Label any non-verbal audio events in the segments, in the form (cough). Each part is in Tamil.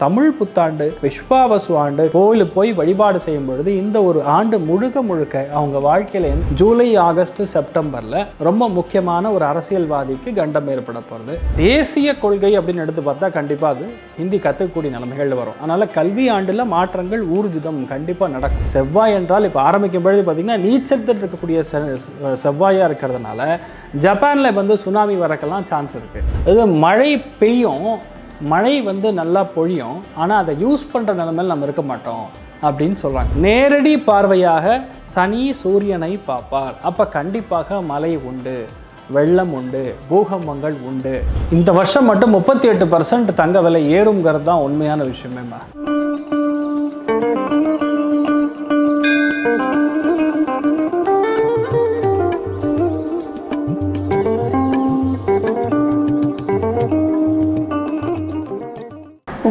தமிழ் புத்தாண்டு விஸ்வாவசு ஆண்டு கோயிலுக்கு போய் வழிபாடு செய்யும் பொழுது இந்த ஒரு ஆண்டு முழுக்க முழுக்க அவங்க வாழ்க்கையில ஜூலை ஆகஸ்ட் செப்டம்பர்ல ரொம்ப முக்கியமான ஒரு அரசியல்வாதிக்கு கண்டம் ஏற்பட போகிறது தேசிய கொள்கை அப்படின்னு எடுத்து பார்த்தா கண்டிப்பா அது ஹிந்தி கற்றுக்கக்கூடிய நிலைமைகள் வரும். அதனால கல்வி ஆண்டுல மாற்றங்கள் ஊர்ஜிதம் கண்டிப்பா நடக்கும். செவ்வாய் என்றால் இப்போ ஆரம்பிக்கும் பொழுது பார்த்தீங்கன்னா நீச்சத்தில் இருக்கக்கூடிய செ- செவ்வாயா இருக்கிறதுனால ஜப்பான்ல வந்து சுனாமி வரக்கெல்லாம் சான்ஸ் இருக்கு. அது மழை பெய்யும் மழை வந்து நல்லா பொழியும் ஆனால் அதை யூஸ் பண்ணுற நிலைமையில் நம்ம இருக்க மாட்டோம் அப்படின்னு சொல்கிறாங்க நேரடி பார்வையாக சனி சூரியனை பார்ப்பார். அப்போ கண்டிப்பாக மழை உண்டு வெள்ளம் உண்டு பூகம்பங்கள் உண்டு. இந்த வருஷம் மட்டும் முப்பத்தி எட்டு பர்சன்ட் தங்க விலை ஏறுங்கிறது தான் உண்மையான விஷயமேம்மா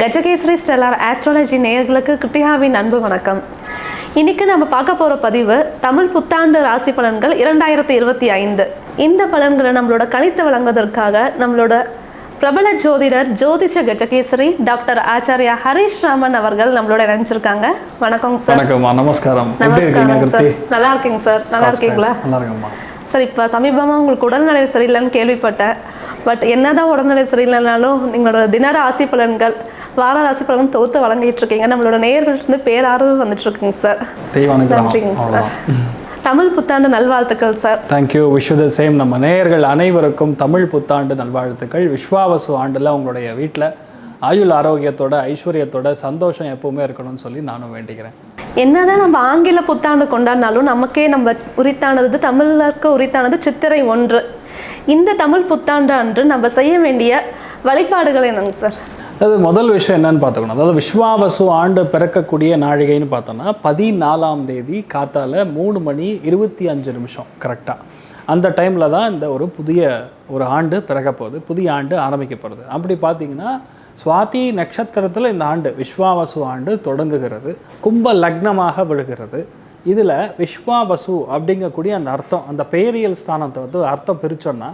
கஜகேசரி ஸ்டெல்லார் ஆஸ்ட்ராலஜி நேயர்களுக்கு கிருத்திகாவின் அன்பு வணக்கம். இன்னைக்கு நம்ம பார்க்க போகிற பதிவு தமிழ் புத்தாண்டு ராசி பலன்கள் இரண்டாயிரத்தி இருபத்தி ஐந்து. இந்த பலன்களை நம்மளோட கணித்து வழங்குவதற்காக நம்மளோட பிரபல ஜோதிடர் ஜோதிஷ கஜகேசரி டாக்டர் ஆச்சாரியா ஹரிஷ் ராமன் அவர்கள் நம்மளோட இணைஞ்சிருக்காங்க. வணக்கங்க சார். நமஸ்காரம். நல்லா இருக்கீங்க சார். நல்லா இருக்கீங்களா? சார் இப்போ சமீபமாக உங்களுக்கு உடல்நிலை சரியில்லைன்னு கேள்விப்பட்டேன். பட் என்னதான் உடல்நிலை சரியில்லைனாலும் உங்களோட தின ராசி பலன்கள் வார ராசி பலன்கள் தொகுத்து வழங்கிட்டு இருக்கீங்க நம்மளோட நேயர்களிருந்து பேராறுதல் வந்துட்டு இருக்குங்க சார் நன்றிங்க சார் (laughs) தமிழ் புத்தாண்டு நல்வாழ்த்துக்கள் sir thank you wish the same நம்ம நேயர்கள் அனைவருக்கும் தமிழ் புத்தாண்டு நல்வாழ்த்துக்கள். விஸ்வாவசு ஆண்டில் உங்களுடைய வீட்டில் ஆயுள் ஆரோக்கியத்தோட ஐஸ்வர்யத்தோட சந்தோஷம் எப்பவுமே இருக்கணும்னு சொல்லி நானும் வேண்டிக்கிறேன். என்னதான் நம்ம ஆங்கில புத்தாண்டு கொண்டாடினாலும் நமக்கே நம்ம உரித்தானது தமிழருக்கு உரித்தானது சித்திரை ஒன்று. இந்த தமிழ் புத்தாண்டு அன்று நம்ம செய்ய வேண்டிய வழிபாடுகள் என்னங்க சார் அது முதல் விஷயம் என்னன்னு பார்த்துக்கணும். அதாவது விஸ்வாவசு ஆண்டு பிறக்கக்கூடிய நாழிகைன்னு பார்த்தோம்னா பதினாலாம் தேதி காத்தால மூணு மணி இருபத்தி அஞ்சு நிமிஷம் கரெக்டாக அந்த டைமில் தான் இந்த ஒரு புதிய ஒரு ஆண்டு பிறக்க போகுது. புதிய ஆண்டு ஆரம்பிக்க போகிறது அப்படி பார்த்தீங்கன்னா சுவாதி நட்சத்திரத்தில் இந்த ஆண்டு விஸ்வாவசு ஆண்டு தொடங்குகிறது. கும்ப லக்னமாக விழுகிறது. இதில் விஸ்வாவசு அப்படிங்கக்கூடிய அந்த அர்த்தம் அந்த பெயரியல் ஸ்தானத்தை வந்து அர்த்தம் பிரிச்சோன்னா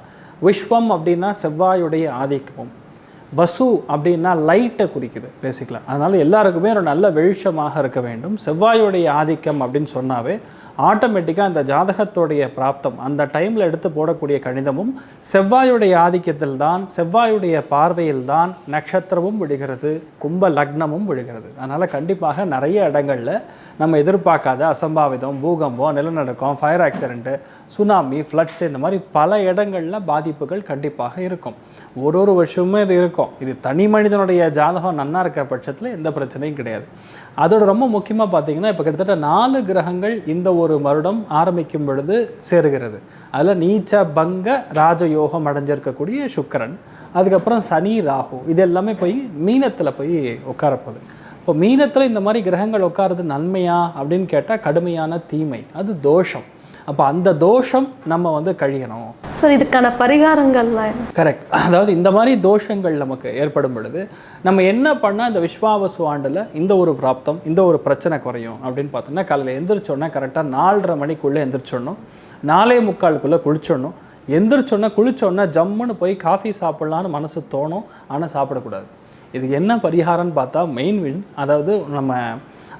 விஸ்வம் அப்படின்னா செவ்வாயுடைய ஆதிக்கமும் வசு அப்படின்னா லைட்டை குறிக்குது பேசிக்கலாம் அதனால் எல்லாருக்குமே ஒரு நல்ல வெளிச்சமாக இருக்க வேண்டும். செவ்வாயுடைய ஆதிக்கம் அப்படின்னு சொன்னாவே ஆட்டோமேட்டிக்காக அந்த ஜாதகத்துடைய பிராப்தம் அந்த டைமில் எடுத்து போடக்கூடிய கணிதமும் செவ்வாயுடைய ஆதிக்கத்தில் தான் செவ்வாயுடைய பார்வையில் தான் நட்சத்திரமும் விழுகிறது கும்ப லக்னமும் விழுகிறது அதனால் கண்டிப்பாக நிறைய இடங்களில் நம்ம எதிர்பார்க்காத அசம்பாவிதம் பூகம்பம் நிலநடுக்கம் ஃபயர் ஆக்சிடென்ட்டு சுனாமி ஃப்ளட்ஸ் இந்த மாதிரி பல இடங்களில் பாதிப்புகள் கண்டிப்பாக இருக்கும். ஒரு ஒரு வருஷமுமே இது இருக்கும். இது தனி மனிதனுடைய ஜாதகம் நன்னா இருக்கிற பட்சத்தில் எந்த பிரச்சனையும் கிடையாது. அதோட ரொம்ப முக்கியமாக பார்த்தீங்கன்னா இப்போ கிட்டத்தட்ட நாலு கிரகங்கள் இந்த ஒரு வருடம் ஆரம்பிக்கும் பொழுது சேருகிறது. அதில் நீச்ச பங்க ராஜயோகம் அடைஞ்சிருக்கக்கூடிய சுக்கரன் அதுக்கப்புறம் சனி ராகு இது எல்லாமே போய் மீனத்தில் போய் உட்காரப்போகுது. இப்போ மீனத்தில் இந்த மாதிரி கிரகங்கள் உட்காருது நன்மையா அப்படின்னு கேட்டால் கடுமையான தீமை. அது தோஷம். அப்போ அந்த தோஷம் நம்ம வந்து கழியணும். சார் இதுக்கான பரிகாரங்கள்லாம்? கரெக்ட் அதாவது இந்த மாதிரி தோஷங்கள் நமக்கு ஏற்படும் பொழுது நம்ம என்ன பண்ணால் இந்த விஸ்வாவசு ஆண்டில் இந்த ஒரு பிராப்தம் இந்த ஒரு பிரச்சனை குறையும் அப்படின்னு பார்த்தோம்னா காலையில் எந்திரிச்சோன்னா கரெக்டாக நாலரை மணிக்குள்ளே எந்திரிச்சிடணும். நாலே முக்காலுக்குள்ளே குளிச்சிடணும். எந்திரிச்சோன்னா குளிச்சோன்னா ஜம்முன்னு போய் காஃபி சாப்பிட்லான்னு மனசு தோணும். ஆனால் சாப்பிடக்கூடாது. இதுக்கு என்ன பரிகாரம்னு பார்த்தா மெயின் வின் அதாவது நம்ம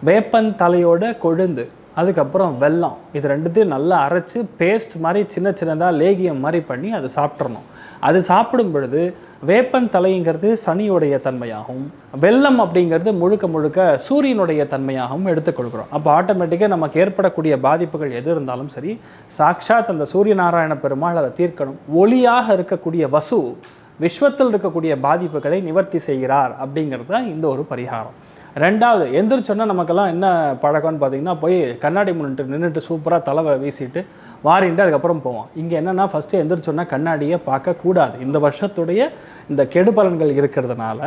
வேப்பன் தலையோட கொழுந்து அதுக்கப்புறம் வெல்லம் இது ரெண்டுத்தையும் நல்லா அரைச்சு பேஸ்ட் மாதிரி சின்ன சின்னதாக லேகியம் மாதிரி பண்ணி அதை சாப்பிட்றணும் அது சாப்பிடும் பொழுது வேப்பன் தலைங்கிறது சனியுடைய தன்மையாகவும் வெல்லம் அப்படிங்கிறது முழுக்க முழுக்க சூரியனுடைய தன்மையாகவும் எடுத்துக்கொள்கிறோம் அப்போ ஆட்டோமேட்டிக்காக நமக்கு ஏற்படக்கூடிய பாதிப்புகள் எது இருந்தாலும் சரி சாக்ஷாத் அந்த சூரிய நாராயண பெருமாள் அதை தீர்க்கணும். ஒளியாக இருக்கக்கூடிய வசு விஸ்வத்தில் இருக்கக்கூடிய பாதிப்புகளை நிவர்த்தி செய்கிறார் அப்படிங்கிறது தான் இந்த ஒரு பரிகாரம். ரெண்டாவது எந்திரிச்சோன்னா நமக்கெல்லாம் என்ன பழக்கம்னு பார்த்தீங்கன்னா போய் கண்ணாடி முன்னிட்டு நின்றுட்டு சூப்பராக தலைவை வீசிட்டு வாரின்ட்டு அதுக்கப்புறம் போவோம். இங்கே என்னென்னா ஃபஸ்ட்டு எந்திரிச்சோன்னா கண்ணாடியை பார்க்கக்கூடாது இந்த வருஷத்துடைய இந்த கெடு பலன்கள் இருக்கிறதுனால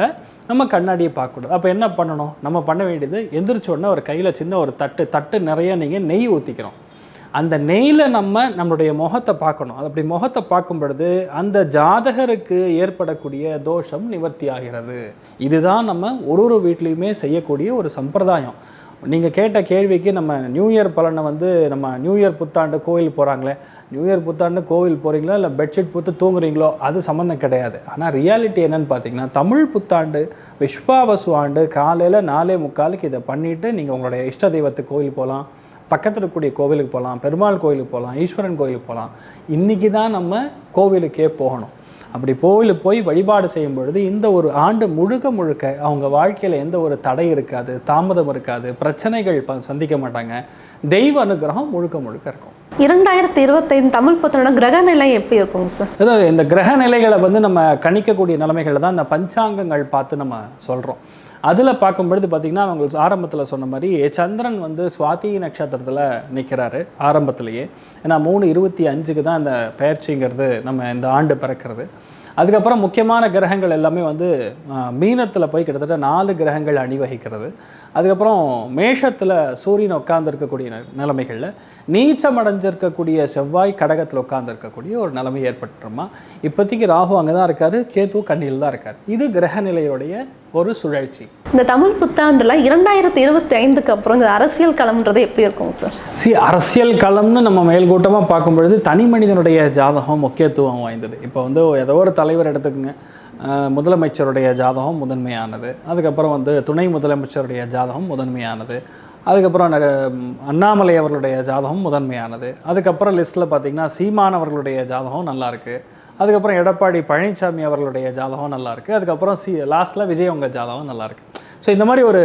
நம்ம கண்ணாடியை பார்க்கக்கூடாது அப்போ என்ன பண்ணணும்? நம்ம பண்ண வேண்டியது எந்திரிச்சோன்னா ஒரு கையில் சின்ன ஒரு தட்டு தட்டு நிறைய நீங்கள் நெய் ஊற்றிக்கிறோம் அந்த நெய்யில் நம்ம நம்மளுடைய முகத்தை பார்க்கணும். அது அப்படி முகத்தை பார்க்கும் பொழுது அந்த ஜாதகருக்கு ஏற்படக்கூடிய தோஷம் நிவர்த்தி ஆகிறது இதுதான் நம்ம ஒரு ஒரு வீட்லேயுமே செய்யக்கூடிய ஒரு சம்பிரதாயம். நீங்கள் கேட்ட கேள்விக்கு நம்ம நியூ இயர் பலனை வந்து நம்ம நியூ இயர் புத்தாண்டு கோயில் போகிறாங்களே நியூ இயர் புத்தாண்டு கோவில் போகிறீங்களோ இல்லை பெட்ஷீட் புத்து தூங்குறீங்களோ அது சம்மந்தம் கிடையாது. ஆனால் ரியாலிட்டி என்னன்னு பார்த்தீங்கன்னா தமிழ் புத்தாண்டு விஸ்வாவசு ஆண்டு காலையில் நாலே முக்காலுக்கு இதை பண்ணிவிட்டு நீங்கள் உங்களுடைய இஷ்ட தெய்வத்து கோவில் போகலாம். பக்கத்தில் இருக்கக்கூடிய கோவிலுக்கு போகலாம் பெருமாள் கோயிலுக்கு போகலாம் ஈஸ்வரன் கோயிலுக்கு போகலாம் இன்றைக்கி தான் நம்ம கோவிலுக்கே போகணும். அப்படி கோவிலுக்கு போய் வழிபாடு செய்யும் பொழுது இந்த ஒரு ஆண்டு முழுக்க முழுக்க அவங்க வாழ்க்கையில் எந்த ஒரு தடை இருக்காது தாமதம் இருக்காது பிரச்சனைகள் சந்திக்க மாட்டாங்க. தெய்வ அனுகிரகம் முழுக்க முழுக்க இருக்கும். இரண்டாயிரத்தி இருபத்தைந்து தமிழ் புத்தாண்டோட கிரக நிலை எப்படி இருக்குங்க சார்? அதாவது இந்த கிரக நிலைகளை வந்து நம்ம கணிக்கக்கூடிய நிலைமைகளை தான் இந்த பஞ்சாங்கங்கள் பார்த்து நம்ம சொல்கிறோம் அதில் பார்க்கும்பொழுது பார்த்திங்கன்னா நான் உங்களுக்கு ஆரம்பத்தில் சொன்ன மாதிரி சந்திரன் வந்து சுவாதி நட்சத்திரத்தில் நிற்கிறாரு ஆரம்பத்திலேயே. ஏன்னா மூணு இருபத்தி அஞ்சுக்கு தான் இந்த பயிற்சிங்கிறது நம்ம இந்த ஆண்டு பிறக்கிறது. அதுக்கப்புறம் முக்கியமான கிரகங்கள் எல்லாமே வந்து மீனத்தில் போய் கிட்டத்தட்ட நாலு கிரகங்கள் அணிவகிக்கிறது. அதுக்கப்புறம் மேஷத்தில் சூரியன் உட்கார்ந்துருக்கக்கூடிய நிலைமைகளில் நீச்சம் அடைஞ்சிருக்கக்கூடிய செவ்வாய் கடகத்தில் உட்கார்ந்துருக்கக்கூடிய ஒரு நிலைமை ஏற்பட்டுருமா? இப்போதைக்கு ராகு அங்கே தான் இருக்காரு கேது கண்ணியில் தான் இருக்கார். இது கிரக நிலையுடைய ஒரு சுழற்சி. இந்த தமிழ் புத்தாண்டுல இரண்டாயிரத்தி இருபத்தி ஐந்துக்கு அப்புறம் இந்த அரசியல் களம்ன்றது எப்படி இருக்குங்க சார்? சி அரசியல் களம்னு நம்ம மேல்கூட்டமாக பார்க்கும் பொழுது தனி மனிதனுடைய ஜாதகம் முக்கியத்துவம் வாய்ந்தது. இப்போ வந்து ஏதோ ஒரு தலைவர் எடுத்துக்கோங்க. முதலமைச்சருடைய ஜாதகம் முதன்மையானது. அதுக்கப்புறம் வந்து துணை முதலமைச்சருடைய ஜாதகம் முதன்மையானது. அதுக்கப்புறம் ந- அண்ணாமலை அவர்களுடைய ஜாதகம் முதன்மையானது. அதுக்கப்புறம் லிஸ்ட்டில் பார்த்தீங்கன்னா சீமான் அவர்களுடைய ஜாதகம் நல்லாயிருக்கு அதுக்கப்புறம் எடப்பாடி பழனிசாமி அவர்களுடைய ஜாதகம் நல்லாயிருக்கு அதுக்கப்புறம் சி லாஸ்ட்டில் விஜய் உங்கள் ஜாதகம் நல்லாயிருக்கு ஸோ இந்த மாதிரி ஒரு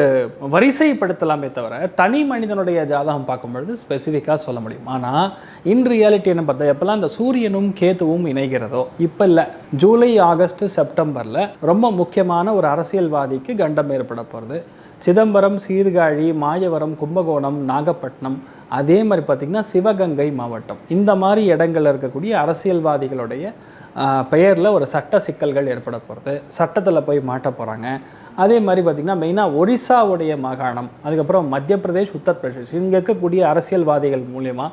வரிசைப்படுத்தலாமே தவிர தனி மனிதனுடைய ஜாதகம் பார்க்கும்பொழுது ஸ்பெசிஃபிக்காக சொல்ல முடியும். ஆனால் இன் ரியாலிட்டி என்ன பார்த்தா எப்போல்லாம் இந்த சூரியனும் கேத்துவும் இணைகிறதோ இப்போ இல்லை ஜூலை ஆகஸ்ட் செப்டம்பரில் ரொம்ப முக்கியமான ஒரு அரசியல்வாதிக்கு கண்டம் ஏற்பட போகிறது சிதம்பரம் சீர்காழி மாயவரம் கும்பகோணம் நாகப்பட்டினம் அதே மாதிரி பார்த்திங்கன்னா சிவகங்கை மாவட்டம். இந்த மாதிரி இடங்களில் இருக்கக்கூடிய அரசியல்வாதிகளுடைய பெயரில் ஒரு சட்ட சிக்கல்கள் ஏற்பட போகிறது சட்டத்தில் போய் மாட்ட போகிறாங்க அதே மாதிரி பார்த்திங்கன்னா மெயினாக ஒரிசாவுடைய மாகாணம் அதுக்கப்புறம் மத்திய பிரதேஷ் உத்தரப்பிரதேஷ் இங்கே இருக்கக்கூடிய அரசியல்வாதிகள் மூலயமா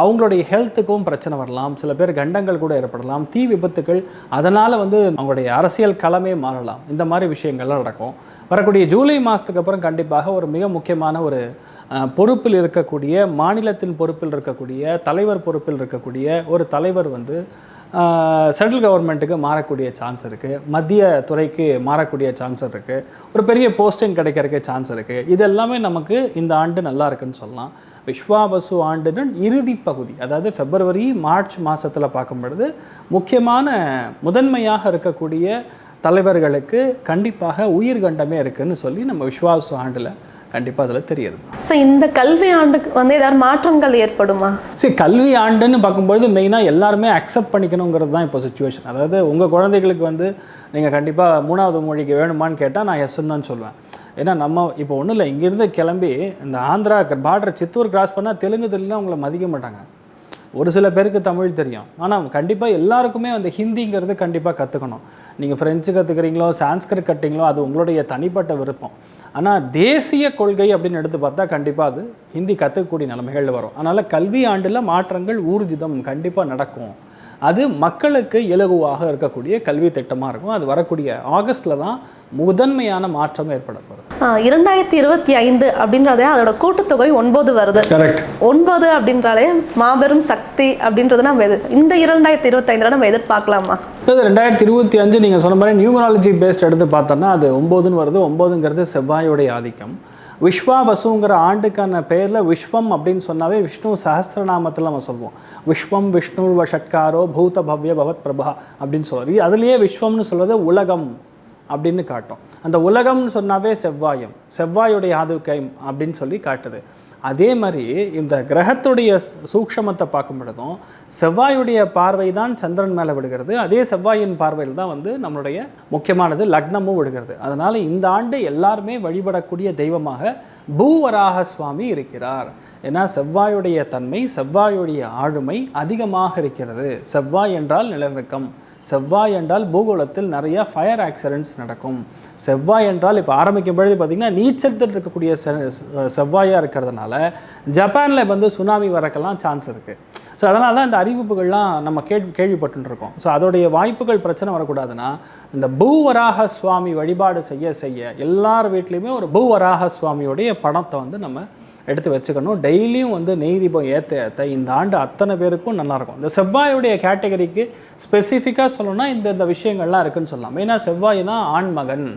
அவங்களுடைய ஹெல்த்துக்கும் பிரச்சனை வரலாம். சில பேர் கண்டங்கள் கூட ஏற்படலாம். தீ விபத்துக்கள் அதனால் வந்து அவங்களுடைய அரசியல் களமே மாறலாம். இந்த மாதிரி விஷயங்கள்லாம் நடக்கும். வரக்கூடிய ஜூலை மாதத்துக்கு அப்புறம் கண்டிப்பாக ஒரு மிக முக்கியமான ஒரு பொறுப்பில் இருக்கக்கூடிய மாநிலத்தின் பொறுப்பில் இருக்கக்கூடிய தலைவர் பொறுப்பில் இருக்கக்கூடிய ஒரு தலைவர் வந்து சென்ட்ரல் கவர்மெண்ட்டுக்கு மாறக்கூடிய சான்ஸ் இருக்குது மத்திய துறைக்கு மாறக்கூடிய சான்ஸ் இருக்குது ஒரு பெரிய போஸ்டிங் கிடைக்கிறதுக்கு சான்ஸ் இருக்குது இது எல்லாமே நமக்கு இந்த ஆண்டு நல்லா இருக்குன்னு சொல்லலாம். விஸ்வாபசு ஆண்டுன்னு இறுதி பகுதி அதாவது பிப்ரவரி மார்ச் மாதத்தில் பார்க்கும் பொழுது முக்கியமான முதன்மையாக இருக்கக்கூடிய தலைவர்களுக்கு கண்டிப்பாக உயிர்கண்டமே இருக்குதுன்னு சொல்லி நம்ம விஸ்வாசு ஆண்டில் கண்டிப்பாக அதில் தெரியுது. ஸோ இந்த கல்வி ஆண்டுக்கு வந்து ஏதாவது மாற்றங்கள் ஏற்படுமா? சரி கல்வி ஆண்டுன்னு பார்க்கும்பொழுது மெயினாக எல்லாருமே அக்செப்ட் பண்ணிக்கணுங்கிறது தான் இப்போ சுச்சுவேஷன் அதாவது உங்கள் குழந்தைகளுக்கு வந்து நீங்கள் கண்டிப்பாக மூணாவது மொழிக்கு வேணுமான்னு கேட்டால் நான் எஸ்ன்னு தான் சொல்லுவேன் ஏன்னா நம்ம இப்போ ஒன்றும் இல்லை இங்கேருந்து கிளம்பி இந்த ஆந்திரா பார்டர் சித்தூர் கிராஸ் பண்ணால் தெலுங்கு தெரியலாம் உங்களை மதிக்க மாட்டாங்க. ஒரு சில பேருக்கு தமிழ் தெரியும். ஆனால் கண்டிப்பாக எல்லாருக்குமே வந்து ஹிந்திங்கிறது கண்டிப்பாக கற்றுக்கணும் நீங்கள் ஃப்ரெஞ்சு கற்றுக்கிறீங்களோ சான்ஸ்கிரிட் கட்டிங்களோ அது உங்களுடைய தனிப்பட்ட விருப்பம். ஆனால் தேசிய கொள்கை அப்படின்னு எடுத்து பார்த்தா கண்டிப்பாக அது ஹிந்தி கற்றுக்கக்கூடிய நிலைமைகள் வரும். அதனால் கல்வி ஆண்டில் மாற்றங்கள் ஊர்ஜிதம் கண்டிப்பாக நடக்கும். அது மக்களுக்கு இலகுவாக இருக்கக்கூடிய கல்வி திட்டமாக இருக்கும். அது வரக்கூடிய ஆகஸ்ட்டில் தான் முதன்மையான மாற்றம் ஏற்பட போகிறது ஆஹ் இரண்டாயிரத்தி இருபத்தி ஐந்து அப்படின்றதே அதோட கூட்டுத்தொகை ஒன்பது வருது. கரெக்ட். ஒன்பது அப்படின்றாலே மாபெரும் சக்தி அப்படின்றத நம்ம எது இந்த இரண்டாயிரத்தி இருபத்தைந்துல நம்ம எதிர்பார்க்கலாமா? இது ரெண்டாயிரத்தி இருபத்தி அஞ்சு நீங்கள் சொன்ன மாதிரி நியூமராலஜி பேஸ்ட் எடுத்து பார்த்தோன்னா அது ஒம்போதுன்னு வருது. ஒம்போதுங்கிறது செவ்வாயோடைய ஆதிக்கம். விஸ்வாவசுங்கிற ஆண்டுக்கான பெயரில் விஸ்வம் அப்படின்னு சொன்னாவே விஷ்ணு சஹசிரநாமத்தில் நம்ம சொல்லுவோம் விஸ்வம் விஷ்ணு வஷட்காரோ பூத பவ்ய பவத் பிரபா அப்படின்னு சொல்லுவார். அதுலேயே விஸ்வம்னு சொல்வது உலகம் அப்படின்னு காட்டும். அந்த உலகம்னு சொன்னாவே செவ்வாயம் செவ்வாயுடைய ஆதிக்கம் அப்படின்னு சொல்லி காட்டுது. அதே மாதிரி இந்த கிரகத்துடைய சூக்ஷமத்தை பார்க்கும் பொழுதும் செவ்வாயுடைய பார்வை தான் சந்திரன் மேலே விடுகிறது அதே செவ்வாயின் பார்வையில் தான் வந்து நம்மளுடைய முக்கியமானது லக்னமும் விடுகிறது அதனால் இந்த ஆண்டு எல்லாருமே வழிபடக்கூடிய தெய்வமாக பூவராக சுவாமி இருக்கிறார். ஏன்னா செவ்வாயுடைய தன்மை செவ்வாயுடைய ஆளுமை அதிகமாக இருக்கிறது. செவ்வாய் என்றால் நிலநடுக்கம். செவ்வாய் என்றால் பூகோளத்தில் நிறைய ஃபயர் ஆக்சிடென்ட்ஸ் நடக்கும். செவ்வாய் என்றால் இப்போ ஆரம்பிக்கும் பொழுது பார்த்திங்கன்னா நீச்சத்தில் இருக்கக்கூடிய செ- செவ்வாயாக இருக்கிறதுனால ஜப்பானில் வந்து சுனாமி வரக்கெல்லாம் சான்ஸ் இருக்குது ஸோ அதனால தான் இந்த அறிவிப்புகள்லாம் நம்ம கேள்வி கேள்விப்பட்டுருக்கோம். ஸோ அதோடைய வாய்ப்புகள் பிரச்சனை வரக்கூடாதுன்னா இந்த பூவராக சுவாமி வழிபாடு செய்ய செய்ய எல்லார் வீட்லேயுமே ஒரு பூவராக சுவாமியோடைய படத்தை வந்து நம்ம எடுத்து வச்சுக்கணும். டெய்லியும் வந்து நெய் தீபம் ஏற்ற ஏற்ற இந்த ஆண்டு அத்தனை பேருக்கும் நல்லாயிருக்கும். இந்த செவ்வாயுடைய கேட்டகரிக்கு ஸ்பெசிஃபிக்காக சொல்லணும்னா இந்த இந்த விஷயங்கள்லாம் இருக்குன்னு சொல்லலாம். மெயினாக செவ்வாய்னா ஆண்மகன்.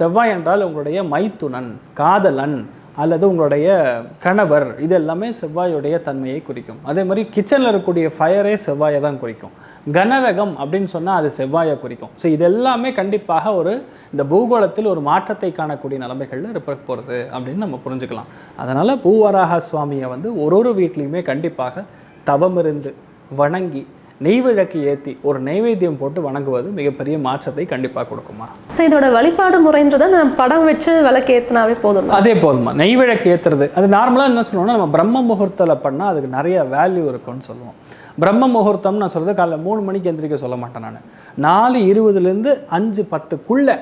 செவ்வாய் என்றால் உங்களுடைய மைத்துனன் காதலன் அல்லது உங்களுடைய கணவர். இது எல்லாமே செவ்வாயுடைய தன்மையை குறிக்கும். அதே மாதிரி கிச்சனில் இருக்கக்கூடிய ஃபயரே செவ்வாயை தான் குறிக்கும். கனரகம் அப்படின்னு சொன்னால் அது செவ்வாயை குறிக்கும். ஸோ இது எல்லாமே கண்டிப்பாக ஒரு இந்த பூகோளத்தில் ஒரு மாற்றத்தை காணக்கூடிய நிலைமைகளில் இருப்ப போகிறது அப்படின்னு நம்ம புரிஞ்சுக்கலாம். அதனால் பூவராக சுவாமியை வந்து ஒரு ஒரு வீட்லேயுமே கண்டிப்பாக தவம் இருந்து வணங்கி நெய் விளக்கு ஏற்றி ஒரு நெய்வேத்தியம் போட்டு வணங்குவது மிகப்பெரிய மாற்றத்தை கண்டிப்பாக கொடுக்குமா? ஸோ இதோட வழிபாடு முறைன்றதை நம்ம படம் வச்சு விளக்கு ஏற்றினாவே போதும் அதே போதுமா நெய் விளக்கு ஏற்றுறது அது நார்மலாக என்ன சொல்லுவோம்னா நம்ம பிரம்ம முகூர்த்தத்தில் பண்ணால் அதுக்கு நிறைய வேல்யூ இருக்கும்னு சொல்லுவோம். பிரம்ம முகூர்த்தம் நான் சொல்கிறது காலைல மூணு மணிக்கு எந்திரிக்க சொல்ல மாட்டேன் நான். நாலு இருபதுலேருந்து அஞ்சு பத்துக்குள்ளே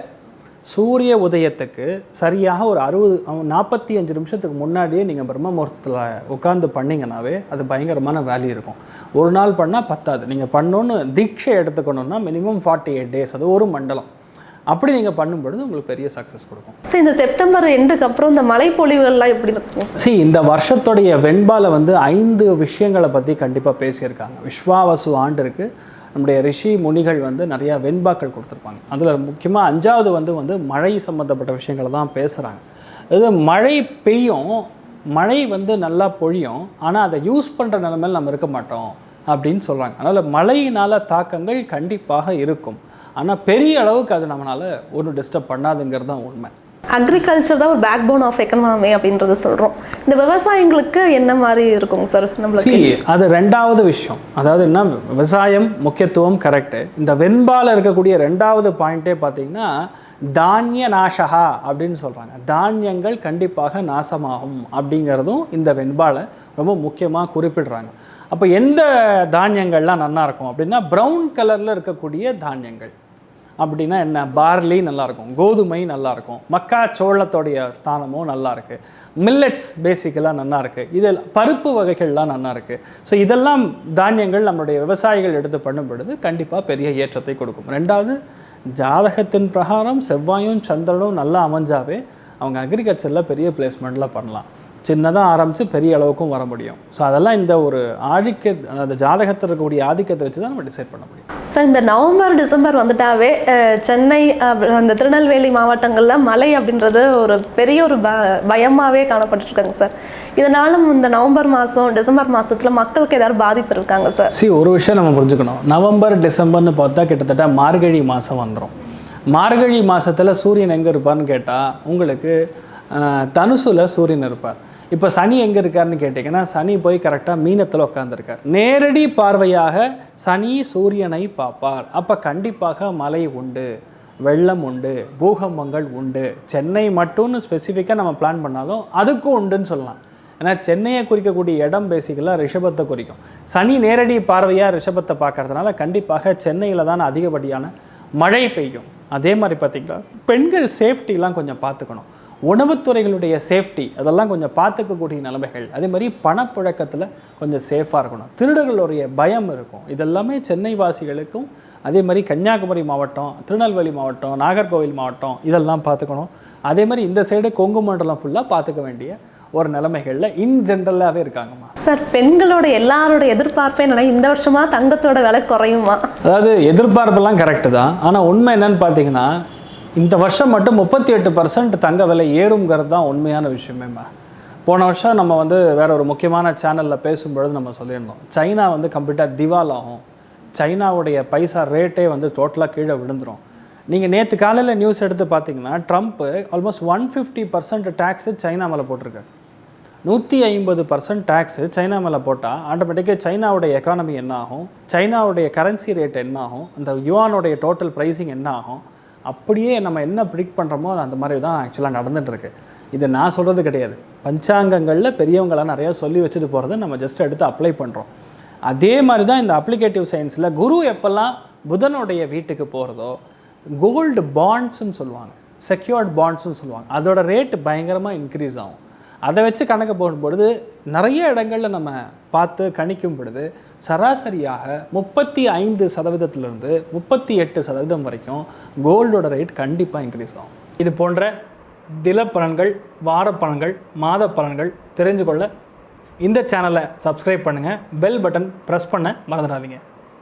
சூரிய உதயத்துக்கு சரியாக ஒரு அறுபது நாற்பத்தி அஞ்சு நிமிஷத்துக்கு முன்னாடியே நீங்கள் பிரம்ம முகூர்த்தத்தில் உட்காந்து பண்ணிங்கனாவே அது பயங்கரமான வேல்யூ இருக்கும். ஒரு நாள் பண்ணால் பத்தாது. நீங்கள் பண்ணோன்னு தீட்சை எடுத்துக்கணுன்னா மினிமம் ஃபார்ட்டி எயிட் டேஸ் அது ஒரு மண்டலம். அப்படி நீங்கள் பண்ணும்பொழுது உங்களுக்கு பெரிய சக்ஸஸ் கொடுக்கும். ஸோ இந்த செப்டம்பர் எண்டுக்கு அப்புறம் இந்த மழைப்பொழிவுகள்லாம் எப்படி இருக்கும் சி இந்த வருஷத்துடைய வெண்பால வந்து ஐந்து விஷயங்களை பற்றி கண்டிப்பாக பேசியிருக்காங்க. விஸ்வாவசு ஆண்டிற்கு நம்முடைய ரிஷி முனிகள் வந்து நிறையா வெண்பாக்கள் கொடுத்துருப்பாங்க. அதில் முக்கியமாக அஞ்சாவது வந்து வந்து மழை சம்மந்தப்பட்ட விஷயங்களை தான் பேசுகிறாங்க இது மழை பெய்யும் மழை வந்து நல்லா பொழியும் ஆனால் அதை யூஸ் பண்ணுற நிலைமையில் நம்ம இருக்க மாட்டோம் அப்படின்னு சொல்கிறாங்க அதனால் மழையினால் தாக்கங்கள் கண்டிப்பாக இருக்கும். ஆனால் பெரிய அளவுக்கு அது நம்மளால் ஒன்றும் டிஸ்டர்ப் பண்ணாதுங்கிறது தான் உண்மை. அக்ரிகல்ச்சர் தான் ஒரு பேக் போன் ஆஃப் எக்கனாமி அப்படின்றத சொல்கிறோம் இந்த விவசாயிங்களுக்கு என்ன மாதிரி இருக்குங்க சார் நம்மளுக்கு அது ரெண்டாவது விஷயம். அதாவது என்ன? விவசாயம் முக்கியத்துவம் கரெக்டு இந்த வெண்பால இருக்கக்கூடிய ரெண்டாவது பாயிண்ட்டே பார்த்தீங்கன்னா தானிய நாசகா அப்படின்னு சொல்கிறாங்க தானியங்கள் கண்டிப்பாக நாசமாகும் அப்படிங்கிறதும் இந்த வெண்பால ரொம்ப முக்கியமாக குறிப்பிடுறாங்க. அப்போ எந்த தானியங்கள்லாம் நல்லாயிருக்கும் அப்படின்னா ப்ரௌன் கலரில் இருக்கக்கூடிய தானியங்கள். அப்படின்னா என்ன? பார்லி நல்லாயிருக்கும் கோதுமை நல்லாயிருக்கும் மக்கா மக்காச்சோளத்தோடைய ஸ்தானமும் நல்லா இருக்குது மில்லட்ஸ் பேசிக்கலாக நல்லா இருக்கு. பருப்பு வகைகள்லாம் நல்லாயிருக்கு ஸோ இதெல்லாம் தானியங்கள் நம்மளுடைய விவசாயிகள் எடுத்து பண்ணும் பொழுது கண்டிப்பாக பெரிய ஏற்றத்தை கொடுக்கும். ரெண்டாவது ஜாதகத்தின் பிரகாரம் செவ்வாயும் சந்திரனும் நல்லா அமைஞ்சாவே அவங்க அக்ரிகல்ச்சரில் பெரிய பிளேஸ்மெண்ட்டில் பண்ணலாம். சின்னதாக ஆரம்பித்து பெரிய அளவுக்கும் வர முடியும். ஸோ அதெல்லாம் இந்த ஒரு ஆதிக்க அந்த ஜாதகத்தில் இருக்கக்கூடிய ஆதிக்கத்தை வச்சு தான் நம்ம டிசைட் பண்ண முடியும். சார் இந்த நவம்பர் டிசம்பர் வந்துட்டாவே சென்னை அந்த திருநெல்வேலி மாவட்டங்கள்ல மழை அப்படின்றது ஒரு பெரிய ஒரு ப பயமாகவே காணப்பட்டுருக்காங்க சார் இதனால இந்த நவம்பர் மாதம் டிசம்பர் மாதத்தில் மக்களுக்கு ஏதாவது பாதிப்பு இருக்காங்க சார் சி ஒரு விஷயம் நம்ம புரிஞ்சுக்கணும். நவம்பர் டிசம்பர்னு பார்த்தா கிட்டத்தட்ட மார்கழி மாதம் வந்துடும் மார்கழி மாதத்தில் சூரியன் எங்கே இருப்பார்னு கேட்டால் உங்களுக்கு தனுசுல சூரியன் இருப்பார். இப்போ சனி எங்கே இருக்காருன்னு கேட்டிங்கன்னா சனி போய் கரெக்டாக மீனத்தில் உட்காந்துருக்கார் நேரடி பார்வையாக சனி சூரியனை பார்ப்பார். அப்போ கண்டிப்பாக மழை உண்டு வெள்ளம் உண்டு பூகம்பங்கள் உண்டு. சென்னை மட்டும்னு ஸ்பெசிஃபிக்காக நம்ம பிளான் பண்ணாலும் அதுக்கும் உண்டுன்னு சொல்லலாம். ஏன்னா சென்னையை குறிக்கக்கூடிய இடம் பேசிக்கலாக ரிஷபத்தை குறிக்கும். சனி நேரடி பார்வையாக ரிஷபத்தை பார்க்கறதுனால கண்டிப்பாக சென்னையில் தான் அதிகப்படியான மழை பெய்யும். அதே மாதிரி பார்த்திங்கன்னா பெண்கள் சேஃப்டிலாம் கொஞ்சம் பார்த்துக்கணும். உணவுத்துறைகளுடைய சேஃப்டி அதெல்லாம் கொஞ்சம் பார்த்துக்கக்கூடிய நிலைமைகள். அதே மாதிரி பணப்புழக்கத்தில் கொஞ்சம் சேஃபாக இருக்கணும். திருடர்களுடைய பயம் இருக்கும். இதெல்லாமே சென்னை வாசிகளுக்கும் அதே மாதிரி கன்னியாகுமரி மாவட்டம் திருநெல்வேலி மாவட்டம் நாகர்கோவில் மாவட்டம் இதெல்லாம் பார்த்துக்கணும். அதே மாதிரி இந்த சைடு கொங்கு மண்டலம் ஃபுல்லாக பார்த்துக்க வேண்டிய ஒரு நிலைமைகளில் இன் ஜென்ரலாகவே இருக்காங்கம்மா. சார் பெண்களோட எல்லாரோட எதிர்பார்ப்பே என்னன்னா இந்த வருஷமா தங்கத்தோட விலை குறையுமா? அதாவது எதிர்பார்ப்பெல்லாம் கரெக்டு தான். ஆனால் உண்மை என்னன்னு பார்த்தீங்கன்னா இந்த வருஷம் மட்டும் முப்பத்தி எட்டு பர்சன்ட் தங்க விலை ஏறுங்கிறது தான் உண்மையான விஷயமேம்மா போன வருஷம் நம்ம வந்து வேற ஒரு முக்கியமான சேனலில் பேசும்பொழுது நம்ம சொல்லியிருந்தோம். சைனா வந்து கம்ப்ளீட்டாக திவால் ஆகும் சைனாவுடைய பைசா ரேட்டே வந்து டோட்டலாக கீழே விழுந்துடும் நீங்கள் நேற்று காலையில் நியூஸ் எடுத்து பார்த்தீங்கன்னா Trump almost one fifty percent tax China மேலே போட்டிருக்காரு நூற்றி ஐம்பது பர்சன்ட் டேக்ஸு சைனா மேலே போட்டால் ஆட்டோமேட்டிக்காக சைனாவுடைய எக்கானமி என்ன ஆகும்? சைனாவுடைய கரன்சி ரேட் என்ன ஆகும்? அந்த யுவானுடைய டோட்டல் ப்ரைஸிங் என்ன ஆகும்? அப்படியே நம்ம என்ன ப்ரிடிக் பண்ணுறோமோ அது அந்த மாதிரி தான் ஆக்சுவலாக நடந்துகிட்டு இருக்கு இது நான் சொல்கிறது கிடையாது. பஞ்சாங்கங்களில் பெரியவங்களாம் நிறையா சொல்லி வச்சுட்டு போகிறத நம்ம ஜஸ்ட் எடுத்து அப்ளை பண்ணுறோம் அதே மாதிரி தான் இந்த அப்ளிகேட்டிவ் சயின்ஸில் குரு எப்போல்லாம் புதனுடைய வீட்டுக்கு போகிறதோ கோல்டு பாண்ட்ஸுன்னு சொல்லுவாங்க. செக்யூர்ட் பாண்ட்ஸுன்னு சொல்லுவாங்க. அதோட ரேட் பயங்கரமாக இன்க்ரீஸ் ஆகும். அதை வச்சு கணக்கு போடும் பொழுது நிறைய இடங்களில் நம்ம பார்த்து கணிக்கும் பொழுது சராசரியாக முப்பத்தி ஐந்து சதவீதத்திலிருந்து முப்பத்தி எட்டு சதவீதம் வரைக்கும் கோல்டோட ரேட் கண்டிப்பாக இன்க்ரீஸ் ஆகும். இது போன்ற தில பலன்கள் வார பலன்கள் மாத பலன்கள் தெரிஞ்சு கொள்ள இந்த சேனலை சப்ஸ்கிரைப் பண்ணுங்கள் பெல் பட்டன் ப்ரெஸ் பண்ண மறந்துடாதீங்க.